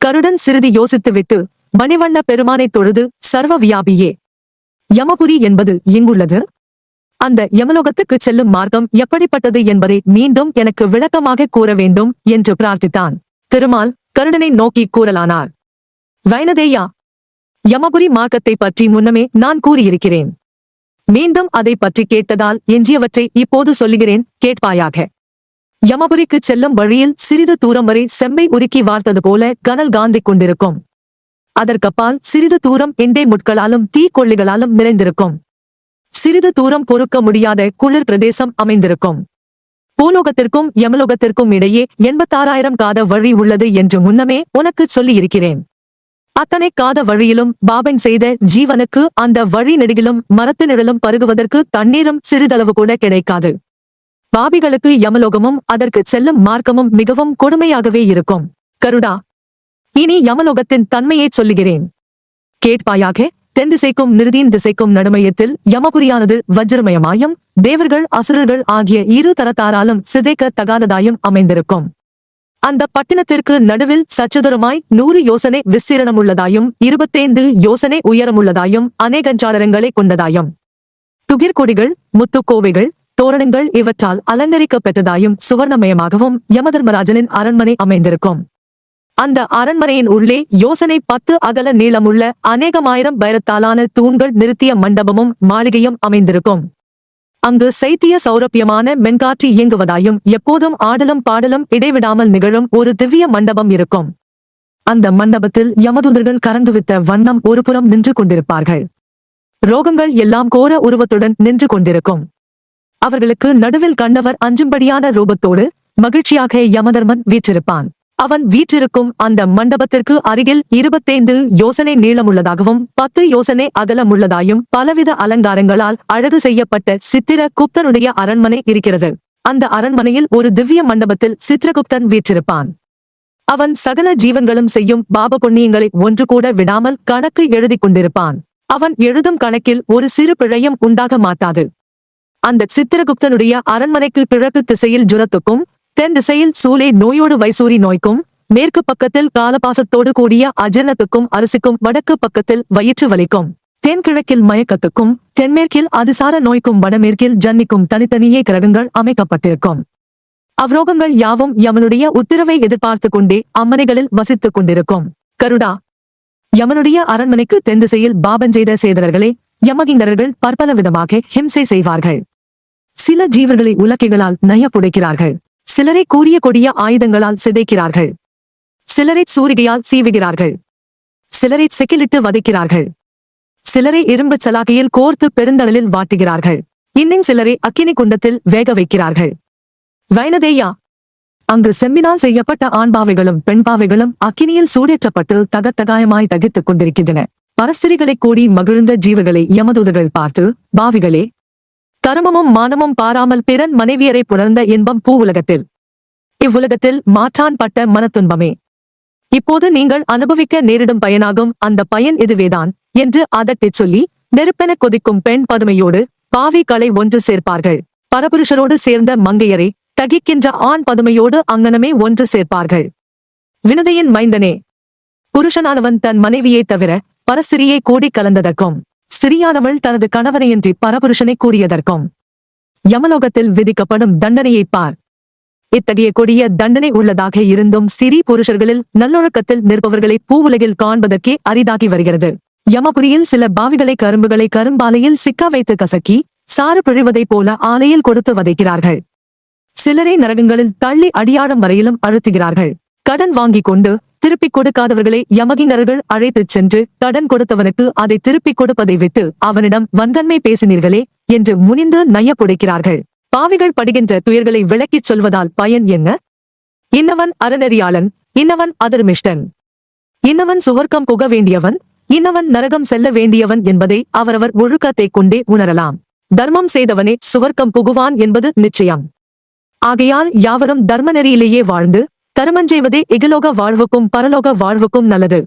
கருடன் சிறிது யோசித்துவிட்டு மணிவண்ண பெருமானை தொழுது சர்வ வியாபியே யமபுரி என்பது எங்குள்ளது அந்த யமலோகத்துக்கு செல்லும் மார்க்கம் எப்படிப்பட்டது என்பதை மீண்டும் எனக்கு விளக்கமாக கூற வேண்டும் என்று பிரார்த்தித்தான். திருமால் கருடனை நோக்கி கூறலானார். வைனதேயா யமபுரி மார்க்கத்தை பற்றி முன்னமே நான் கூறியிருக்கிறேன். மீண்டும் அதை பற்றி கேட்டதால் எஞ்சியவற்றை இப்போது சொல்லுகிறேன் கேட்பாயாக. யமபுரிக்கு செல்லும் வழியில் சிறிது தூரம் வரை செம்மை உருக்கி வார்த்தது போல கனல் காந்திக் கொண்டிருக்கும். அதற்கப்பால் சிறிது தூரம் எண்டை முட்களாலும் தீக்கொள்ளிகளாலும் நிறைந்திருக்கும். சிறிது தூரம் பொறுக்க முடியாத குளிர் பிரதேசம் அமைந்திருக்கும். பூலோகத்திற்கும் யமலோகத்திற்கும் இடையே எண்பத்தாறாயிரம் காத வழி உள்ளது என்று முன்னமே உனக்கு சொல்லியிருக்கிறேன். அத்தனை காத வழியிலும் பாபன் செய்த ஜீவனுக்கு அந்த வழி நெடுகிலும் மரத்து நிழலும் பருகுவதற்கு தண்ணீரும் சிறிதளவு கூட கிடைக்காது. பாபிகளுக்கு யமலோகமும் அதற்கு செல்லும் மார்க்கமும் மிகவும் கொடுமையாகவே இருக்கும். கருடா இனி யமலோகத்தின் தன்மையைச் சொல்லுகிறேன். கேட்பாயாக தென் திசைக்கும் நிருதியின் திசைக்கும் நடுமையத்தில் யமபுரியானது வஜ்ரமயமாயும் தேவர்கள் அசுரர்கள் ஆகிய இரு தரத்தாராலும் சிதைக்க தகாததாயும் அமைந்திருக்கும். அந்த பட்டினத்திற்கு நடுவில் சச்சுதரமாய் நூறு யோசனை விஸ்தீரணமுள்ளதாயும் இருபத்தைந்து யோசனை உயரமுள்ளதாயும் அநேகஞ்சாளரங்களை கொண்டதாயும். துகிர்கொடிகள் முத்துக்கோவைகள் தோரணங்கள் இவற்றால் அலங்கரிக்கப்பட்டதாயும் சுவர்ணமயமாகவும் யமதர்மராஜனின் அரண்மனை அமைந்திருக்கும். அந்த அரண்மனையின் உள்ளே யோசனை பத்து அகல நீளமுள்ள அநேகமாயிரம் பைரத்தாலான தூண்கள் நிறுத்திய மண்டபமும் மாளிகையும் அமைந்திருக்கும். அங்கு சைத்திய சௌரப்பியமான மென்காற்றி இயங்குவதாயும் எப்போதும் ஆடலும் பாடலும் இடைவிடாமல் நிகழும் ஒரு திவ்ய மண்டபம் இருக்கும். அந்த மண்டபத்தில் யமதுந்தர்கள் கரந்துவித்த வண்ணம் ஒருபுறம் நின்று கொண்டிருப்பார்கள். ரோகங்கள் எல்லாம் கோர உருவத்துடன் நின்று கொண்டிருக்கும். அவர்களுக்கு நடுவில் கண்டவர் அஞ்சும்படியான ரூபத்தோடு மகிழ்ச்சியாக யமதர்மன் வீற்றிருப்பான். அவன் வீற்றிருக்கும் அந்த மண்டபத்திற்கு அருகில் இருபத்தைந்து யோசனை நீளமுள்ளதாகவும் பத்து யோசனை அகலமுள்ளதாயும் பலவித அலங்காரங்களால் அழகு செய்யப்பட்ட சித்திர குப்தனுடைய அரண்மனை இருக்கிறது. அந்த அரண்மனையில் ஒரு திவ்ய மண்டபத்தில் சித்திரகுப்தன் வீற்றிருப்பான். அவன் சகல ஜீவன்களும் செய்யும் பாப புண்ணியங்களை ஒன்று கூட விடாமல் கணக்கு எழுதிக் கொண்டிருப்பான். அவன் எழுதும் கணக்கில் ஒரு சிறு பிழையும் உண்டாக மாட்டாது. அந்த சித்திரகுப்தனுடைய அரண்மனைக்கு கிழக்கு திசையில் ஜுரத்துக்கும் தென் திசையில் சூளை நோயோடு வைசூரி நோய்க்கும் மேற்கு பக்கத்தில் காலபாசத்தோடு கூடிய அஜீரணத்துக்கும் அரிசிக்கும் வடக்கு பக்கத்தில் வயிற்று வலிக்கும் தென்கிழக்கில் மயக்கத்துக்கும் தென்மேற்கில் அதிசார நோய்க்கும் வடமேற்கில் ஜன்னிக்கும் தனித்தனியே கிரகங்கள் அமைக்கப்பட்டிருக்கும். அவ்ரோகங்கள் யாவும் யமனுடைய உத்தரவை எதிர்பார்த்துக் கொண்டே அம்மனைகளில் வசித்துக் கொண்டிருக்கும். கருடா யமனுடைய அரண்மனைக்கு தென் திசையில் பாபஞ்செய்த செய்த சேதரர்களை யமகிங்கரர்கள் பற்பல விதமாக ஹிம்சை செய்வார்கள். சில ஜீவர்களை உலக்கைகளால் நயப்புடைக்கிறார்கள். சிலரை கூறிய கொடிய ஆயுதங்களால் சிதைக்கிறார்கள். சிலரை சூரிகையால் சீவுகிறார்கள். சிலரை செக்கிலிட்டு வதைக்கிறார்கள். சிலரை இரும்பு சலாகையில் கோர்த்து பெருந்தடலில் வாட்டுகிறார்கள். இன்னும் சிலரை அக்கினி குண்டத்தில் வேக வைக்கிறார்கள். வைனதேயா அங்கு செம்மினால் செய்யப்பட்ட ஆண்பாவைகளும் பெண்பாவைகளும் அக்கினியில் சூடேற்றப்பட்டு தகத்தகாயமாய் தகித்துக் கொண்டிருக்கின்றன. பரஸ்திரிகளை கூடி மகிழ்ந்த ஜீவர்களை யமதூதர்கள் பார்த்து பாவிகளே கருமமும் மானமும் பாராமல் பிறன் மனைவியரை புணர்ந்த இன்பம் பூ உலகத்தில் இவ்வுலகத்தில் மாற்றான் பட்ட மனத்துன்பமே. இப்போது நீங்கள் அனுபவிக்க நேரிடும் பயனாகும் அந்த பயன் இதுவேதான் என்று அதட்டிச் சொல்லி நெருப்பென கொதிக்கும் பெண் பதுமையோடு பாவி கலை ஒன்று சேர்ப்பார்கள். பரபுருஷரோடு சேர்ந்த மங்கையரை தகிக்கின்ற ஆண் பதுமையோடு அங்கனமே ஒன்று சேர்ப்பார்கள். வினதையின் மைந்தனே. புருஷனானவன் தன் மனைவியைத் தவிர பரஸ்திரியை கூடி கலந்ததற்கும். ஸ்திரியானவள் தனது கணவனையின்றி பரபுருஷனை கூடியதற்கும் யமலோகத்தில் விதிக்கப்படும் தண்டனையைப் பார். இத்தகைய கொடிய தண்டனை உள்ளதாக இருந்தும் சிறி புருஷர்களில் நல்லொழுக்கத்தில் நிற்பவர்களை பூவுலகில் காண்பதற்கே அரிதாகி வருகிறது. யமபுரியில் சில பாவிகளை கரும்புகளை கரும்பாலையில் சிக்க வைத்து கசக்கி சாறு பிழிவதைப் போல ஆலையில் கொடுத்து வதைக்கிறார்கள். சிலரை நரகங்களில் தள்ளி அடியாடும் வரையிலும் அழுத்துகிறார்கள். கடன் வாங்கிக் கொண்டு திருப்பிக் கொடுக்காதவர்களை யமகிங்கர்கள் அழைத்துச் சென்று கடன் கொடுத்தவனுக்கு அதை திருப்பிக் கொடுப்பதை விட்டு அவனிடம் வன்கண்மை பேசினீர்களே என்று முனிந்து நையப்புடைக்கிறார்கள் பாவிகள் படுகின்ற துயர்களை விளக்கிச் சொல்வதால் பயன் என்ன? இன்னவன் அறநெறியாளன் இன்னவன் அதர்மிஷ்டன். இன்னவன் சுவர்க்கம் புக வேண்டியவன் இன்னவன் நரகம் செல்ல வேண்டியவன் என்பதை அவரவர் ஒழுக்கத்தைக் கொண்டே உணரலாம். தர்மம் செய்தவனே சுவர்க்கம் புகுவான் என்பது நிச்சயம். ஆகையால் யாவரும் தர்ம நெறியிலேயே வாழ்ந்து கருமஞ்செய்வதே இகலோக வாழ்வுக்கும் பரலோக வாழ்வுக்கும் நல்லது.